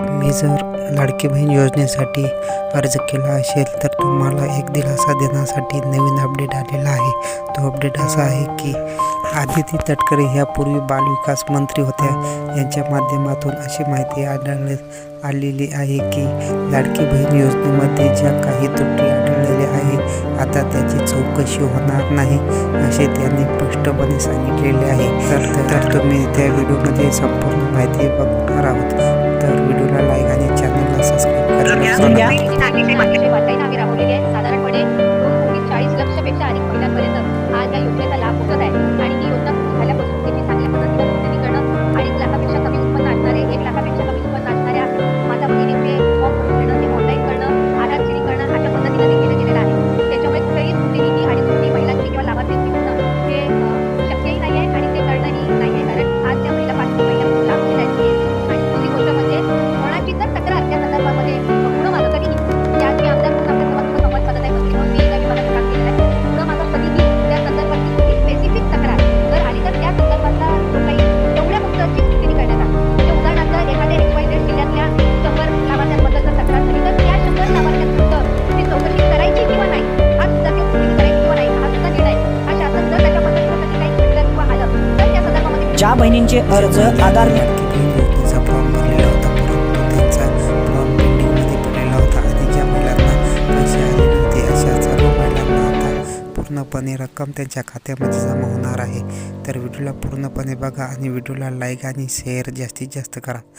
तुम्ही जर लाडकी बहीण योजनेसाठी अर्ज केला असेल तर तुम्हाला एक दिलासा देण्यासाठी नवीन अपडेट आलेला आहे. तो अपडेट असा आहे की आदिती तटकरे ह्या पूर्वी बालविकास मंत्री होत्या. यांच्या माध्यमातून अशी माहिती आढळण्यात आलेली आहे की लाडकी बहीण योजनेमध्ये ज्या काही त्रुटी आढळलेल्या आहे आता त्याची चौकशी होणार नाही असे त्यांनी स्पष्टपणे सांगितलेले आहे. तर तर तुम्ही त्या व्हिडिओमध्ये संपूर्ण माहिती बघणार आहोत. 你谁管你谁管 ज्या बहिणींचे अर्ज आधार लाडकी फॉर्म भरलेला होता परंतु त्यांचा फॉर्म पेंडिंगमध्ये पडलेला होता. आणि ज्या महिलांना पैसे आले नव्हते अशा सर्व महिलांना आता पूर्णपणे रक्कम त्यांच्या खात्यामध्ये जमा होणार आहे. तर व्हिडिओला पूर्णपणे बघा आणि व्हिडिओला लाईक आणि शेअर जास्तीत जास्त करा.